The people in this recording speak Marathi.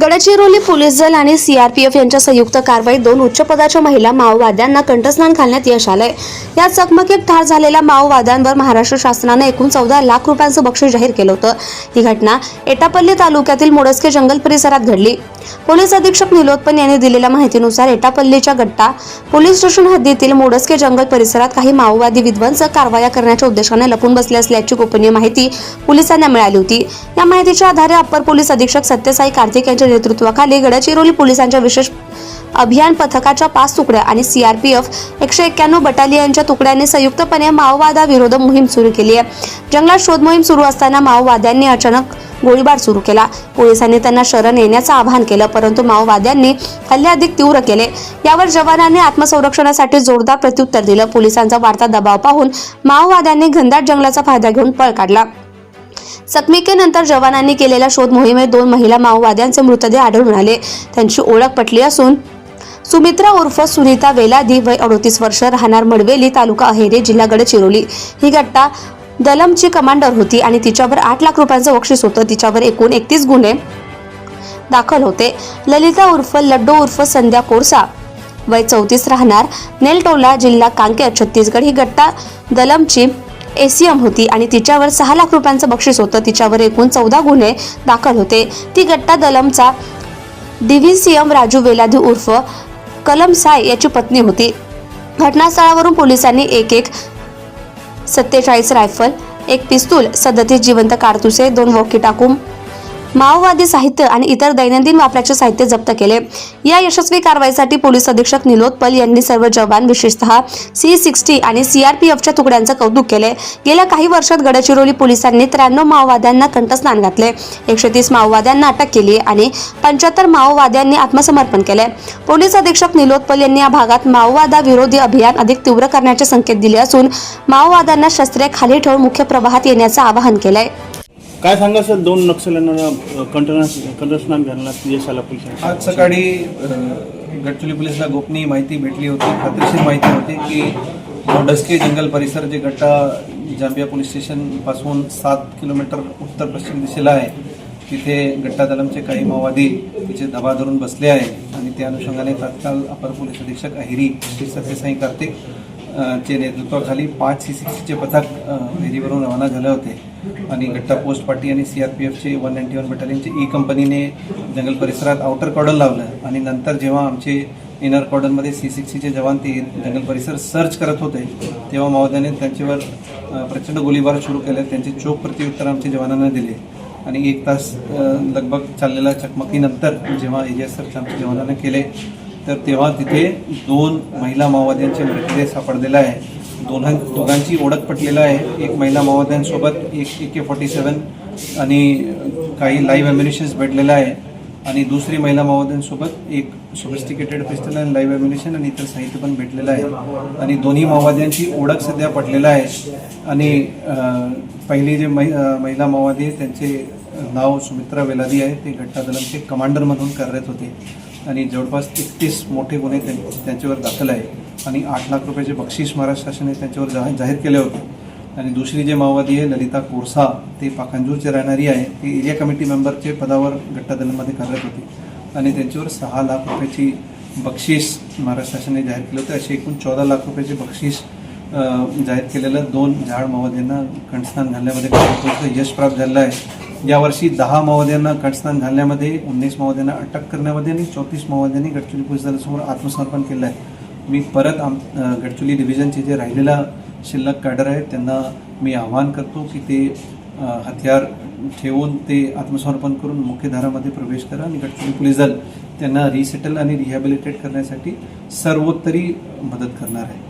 गडचिरोली पोलीस दल आणि सीआरपीएफ यांच्या संयुक्त कारवाईत दोन उच्च पदाच्या महिला माओवाद्यांना कंठस्नान घालण्यात यश आलंय. या चकमकीत ठार झालेल्या माओवाद्यांवर महाराष्ट्र शासनानं एकूण चौदा लाख रुपयांचं बक्षीस जाहीर केलं होतं. ही घटना एटापल्ली तालुक्यातील मोडस्के जंगल परिसरात घडली. पोलीस अधीक्षक निलोत्पन यांनी दिलेल्या माहितीनुसार एटापल्लीच्या गट्टा पोलीस स्टेशन हद्दीतील मोडस्के जंगल परिसरात काही माओवादी विध्वंसक कारवाया करण्याच्या उद्देशाने लपून बसले असल्याची गोपनीय माहिती पोलिसांना मिळाली होती. या माहितीच्या आधारे अप्पर पोलीस अधीक्षक सत्यसाई कार्तिक यांच्या नेतृत्वाखाली गडचिरोली पोलिसांच्या विशेष अभियान पथकाच्या पाच तुकड्या आणि सीआरपीएफ एकशे एक्क्याण्णव बटालियनच्या तुकड्यांनी संयुक्तपणे माओवादाविरोध मोहीम सुरू केली आहे. जंगलात शोध मोहीम सुरू असताना माओवाद्यांनी अचानक गोळीबार सुरू केला. पोलिसांनी त्यांना शरण येण्याचं आवाहन केलं परंतु माओवाद्यांनी हल्ले अधिक तीव्र केले. यावर जवानांनी आत्मसंरक्षणासाठी जोरदार प्रत्युत्तर दिलं. पोलिसांचा वाढता दबाव पाहून माओवाद्यांनी घनदाट जंगलाचा फायदा घेऊन पळ काढला. चकमकीनंतर जवानांनी केलेल्या शोध मोहिमेत दोन महिला माओवाद्यांचे मृतदेह आढळून आले. त्यांची ओळख पटली असून सुमित्रा उर्फ सुनीता वेलादी वय अडोतीस वर्ष राहणार मडवेली तालुका अहेरे जिल्हा गडचिरोली. ही गट्टा दलमची कमांडर होती आणि तिच्यावर आठ लाख रुपयांचं बक्षीस होतं. तिच्यावर एकूण एकतीस गुन्हे दाखल होते. ललिता उर्फ लड्डू उर्फ संध्या कोरसा वय चौतीस राहणार. नेलटोला जिल्हा कांकेर छत्तीसगड. ही गट्टा दलमची एसीएम होती आणि तिच्यावर सहा लाख रुपयांचं बक्षीस होतं. तिच्यावर एकूण चौदा गुन्हे दाखल होते. ती गट्टा दलमचा डीव्हीसीएम राजू वेलाधी उर्फ कलम साय याची पत्नी होती. घटनास्थळावरून पोलिसांनी एक एक सत्तेचाळीस रायफल एक पिस्तूल सदतीस जिवंत कारतुसे दोन वॉकी टाकून माओवादी साहित्य आणि इतर दैनंदिन वापराचे साहित्य जप्त केले. या यशस्वी कारवाईसाठी पोलीस अधीक्षक निलोत्पल यांनी सर्व जवान विशेषतः सी सिक्स्टी आणि सीआरपीएफच्या तुकड्यांचं कौतुक केले. गेल्या काही वर्षात गडचिरोली पोलिसांनी त्र्याण्णव माओवाद्यांना कंठस्नान घातले. एकशे तीस माओवाद्यांना अटक केली आणि पंच्याहत्तर माओवाद्यांनी आत्मसमर्पण केले. पोलीस अधीक्षक निलोत्पल यांनी या भागात माओवादा विरोधी अभियान अधिक तीव्र करण्याचे संकेत दिले असून माओवाद्यांना शस्त्रे खाली ठेवून मुख्य प्रवाहात येण्याचं आवाहन केलंय. काय सांगा सर दोन नक्षल्यांना कंटना कंठस्नान घालण्यात यश आला पोलिसांना आज सकाळी गडचिरोली पोलिसला गोपनीय माहिती भेटली होती खात्रीशीर माहिती होती की डस्के जंगल परिसर जे गट्टा जांबिया पोलीस स्टेशनपासून सात किलोमीटर उत्तर पश्चिम दिशेला आहे तिथे गट्टा दलमचे काही माओवादी तिचे दबा धरून बसले आहे आणि त्या अनुषंगाने तात्काळ अपर पोलीस अधीक्षक अहिरी श्री सत्यसाई कार्तिक चे नेतृत्वाखाली पाच सी सिक्सचे पथक विहिरीवरून रवाना झाले होते. आणि गट्टा पोस्ट पार्टी आणि सी आर पी एफचे वन नाईन्टी वन बटालियनचे ई कंपनीने जंगल परिसरात आउटर कॉर्डन लावलं. आणि नंतर जेव्हा आमचे इनर कॉर्डनमध्ये सी सिक्सटीचे जवान ते जंगल परिसर सर्च करत होते तेव्हा माओवाद्याने त्यांच्यावर प्रचंड गोळीबार सुरू केले. त्यांचे चोख प्रत्युत्तर आमच्या जवानांना दिले. आणि एक तास लगभग चाललेल्या चकमकीनंतर जेव्हा एरिया सर्च आमच्या जवानांना केले तर तेव्हा तिथे दोन महिला माओवाद्यांचे मृतदेह सापडलेला आहे. दोघां दोघांची ओळख पटलेला आहे. एक महिला माओवाद्यांसोबत एक ए के फॉर्टी सेवन आणि काही लाईव्ह ॲम्युनिशन्स भेटलेलं आहे. आणि दुसरी महिला माओवाद्यांसोबत एक सोफिस्टिकेटेड पिस्टल आणि लाईव्ह ॲम्युनिशन आणि इतर साहित्य पण भेटलेलं आहे. आणि दोन्ही माओवाद्यांची ओळख सध्या पटलेलं आहे. आणि पहिली जे महि महिला माओवादी त्यांचे नाव सुमित्रा वेलादी आहे. ते गट्टा दलमचे कमांडर म्हणून कार्यरत होते. आणि जवळपास एकतीस मोठे गुन्हे त्यांच्यावर दाखल आहे. आणि आठ लाख रुपयाचे बक्षीस महाराष्ट्र शासनाने त्यांच्यावर जाहीर जाहीर केले होते. आणि दुसरी जे माओवादी आहे ललिता कोरसा ते पाखांजूरचे राहणारी आहे. ती एरिया कमिटी मेंबरचे पदावर गट्टा दलमध्ये कार्यरत होती. आणि त्यांच्यावर सहा लाख रुपयाची बक्षीस महाराष्ट्र शासनाने जाहीर केलं होतं. असे एकूण चौदा लाख रुपयाचे बक्षीस जाहीर केलेलं दोन झाड माओवाद्यांना कंठस्नान घालण्यामध्ये यश प्राप्त झालेलं आहे. यावर्षी दहा माओवाद्यांना कंठस्नान घालण्यामध्ये उन्नीस माओवाद्यांना अटक करण्यामध्ये आणि चौतीस माओवाद्यांनी गडचिरोली पोलीस दलासमोर आत्मसमर्पण केलं आहे. मी परत आम गडचिरोली डिव्हिजनचे जे राहिलेला शिल्लक कॅडर आहे त्यांना मी आवाहन करतो की ते हत्यार ठेवून ते आत्मसमर्पण करून मुख्यधारामध्ये प्रवेश करा आणि गडचिरोली पोलीस दल त्यांना रिसेटल आणि रिहॅबिलिटेट करण्यासाठी सर्वोत्तरी मदत करणार आहे.